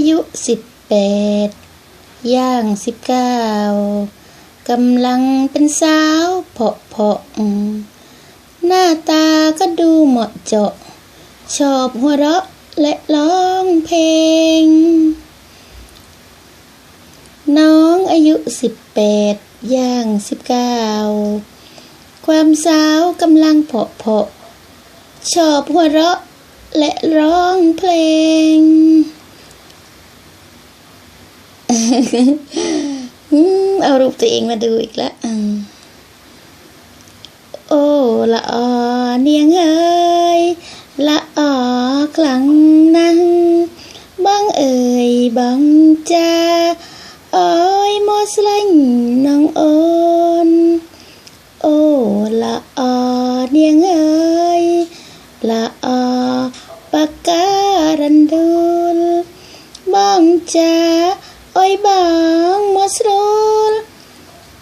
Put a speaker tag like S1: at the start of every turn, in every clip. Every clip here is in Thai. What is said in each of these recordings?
S1: อายุสิบแปดย่างสิบเก้ากำลังเป็นสาวเพาะเพาะหน้าตาก็ดูเหมาะเจาะ ชอบหัวเราะและร้องเพลง น้องอายุสิบแปดย่างสิบเก้าความสาวกำลังเพาะเพาะ ชอบหัวเราะและร้องเพลง อืม เอารูปตัวเองมาดูอีกแล้วโอ้ละออเนียงเอ้ยละออคลังนังบังเอ่ยบังจาอ้อยมอสลันน้องโอนโอ้ละออเนียงเอ้ยละออปากการันดูลบังจา យបងមកស្រួល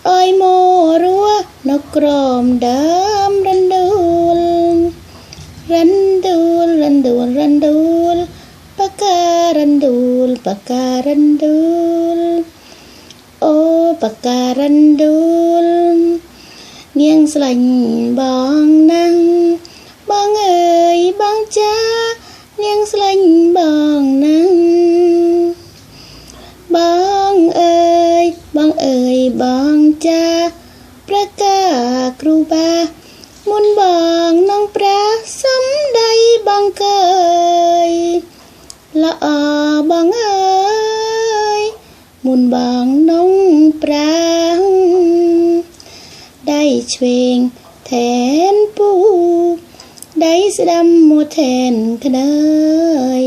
S1: អើយមករស់នៅក្រមដើមរណ្ដួលរណ្ដួលរណ្ដួលរណ្ដួលបការណ្ដួលបការណ្ដួលអូបការណ្ដួលនាងស្លាញ់បងណាស់ ប្រកាគ្រូបាមុនបងនឹងព្រះសំដីបងកើយល្អបងអើយមុនបងនឹងប្រាំដៃឆ្វេងថែនពូដៃស្ដាំមួយថែនក្នើយ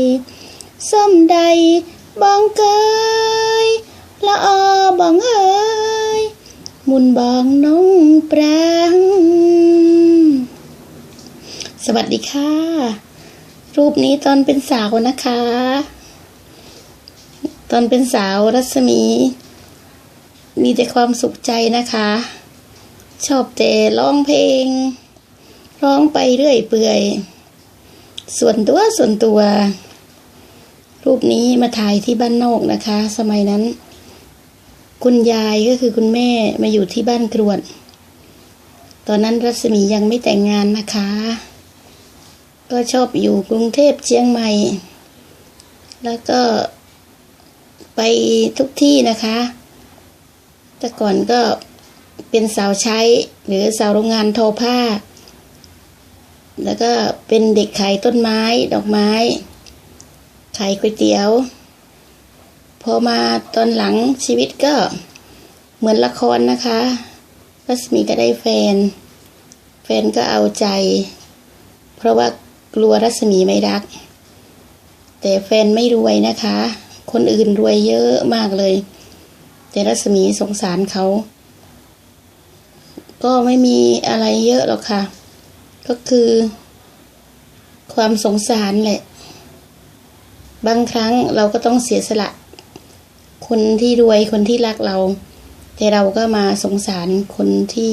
S1: សំដីបងកើយល្អបងអើយ มดแทนบองเฮยมุนบางน้องปรางสวัสดีค่ะ รูปนี้ตอนเป็นสาวนะคะ ตอนเป็นสาวรัศมี มีแต่ความสุขใจนะคะ ชอบแต่ร้องเพลง ร้องไปเรื่อยเปื่อย ส่วนตัวส่วนตัว รูปนี้มาถ่ายที่บ้านนอกนะคะ สมัยนั้น คุณยายก็คือคุณแม่มาอยู่ที่บ้านกรวด ตอนนั้นรัศมียังไม่แต่งงานนะคะ ก็ชอบอยู่กรุงเทพเชียงใหม่ แล้วก็ไปทุกที่นะคะ แต่ก่อนก็เป็นสาวใช้หรือสาวโรงงานทอผ้า แล้วก็เป็นเด็กขายต้นไม้ดอกไม้ ขายก๋วยเตี๋ยว พอมาตอนหลังชีวิตก็เหมือนละครนะคะรัศมีก็ได้แฟน แฟนก็เอาใจ เพราะว่ากลัวรัศมีไม่รัก แต่แฟนไม่รวยนะคะ คนอื่นรวยเยอะมากเลย แต่รัศมีสงสารเขา ก็ไม่มีอะไรเยอะหรอกค่ะ ก็คือ ความสงสารแหละ บางครั้งเราก็ต้องเสียสละ คนที่รวยคนที่รักเรา แต่เราก็มาสงสารคนที่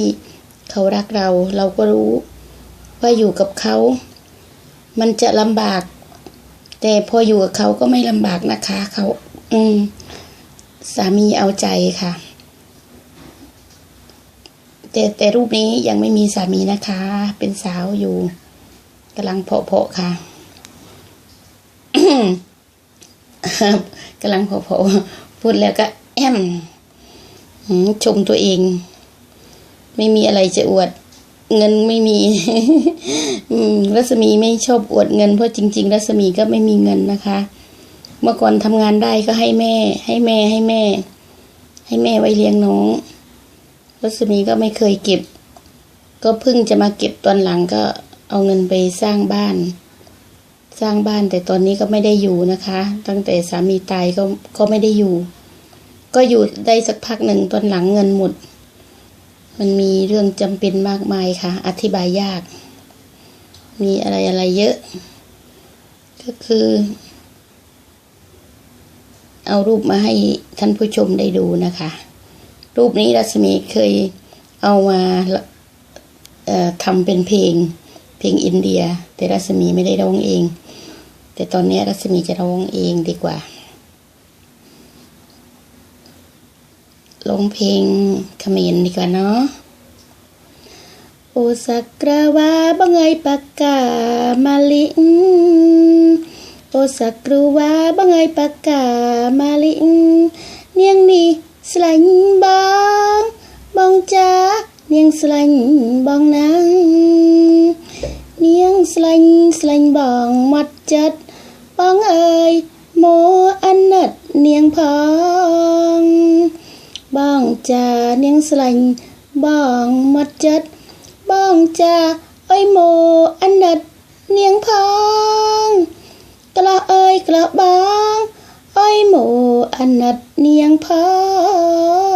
S1: เขารักเรา เราก็รู้ว่าอยู่กับเขา มันจะลำบาก แต่พออยู่กับเขาก็ไม่ลำบากนะคะ เขา อืม สามีเอาใจค่ะ แต่แต่รูปนี้ยังไม่มีสามีนะคะ เป็นสาวอยู่กำลังเพาะๆค่ะกำลังพอพอ พูดแล้วก็แอมชมตัวเอง ไม่มีอะไรจะอวด เงินไม่มีรัศมีไม่ชอบอวดเงินเพราะจริง ๆ รัศมีก็ไม่มีเงินนะคะ เมื่อก่อนทำงานได้ก็ให้แม่ ให้แม่ให้แม่ ให้แม่ไว้เลี้ยงน้อง รัศมีก็ไม่เคยเก็บ ก็เพิ่งจะมาเก็บตอนหลังก็เอาเงินไปสร้างบ้าน สร้างบ้านแต่ตอนนี้ก็ไม่ได้อยู่นะคะ ตั้งแต่สามีตายก็ก็ไม่ได้อยู่ ก็อยู่ได้สักพักหนึ่งตอนหลังเงินหมด มันมีเรื่องจำเป็นมากมายค่ะ อธิบายยาก มีอะไรอะไรเยอะ ก็คือ เอารูปมาให้ท่านผู้ชมได้ดูนะคะ รูปนี้รัศมีเคยเอามาเอ่อทำเป็นเพลงเพลงอินเดีย แต่รัศมีไม่ได้ร้องเอง แต่ตอนนี้รัศมีจะร้องเองดีกว่า ลงเพลงเขมรดีกว่าเนาะโอสักราวาบังไอปากกามาลิงโอสักราวาบังไอปากกามาลิงเนียงนี่สลันบองบองจ้าเนียงสลันบองนางនាងស្លាញ់ស្លាញ់បងមាត់ចិត្ត បងអើយមកអណិតនាងផងបងចានាងស្លាញ់បងមកចិត្តបងចាអើយមកអណិតនាងផងក្លោះអើយក្លោះបងអើយមកអណិតនាងផង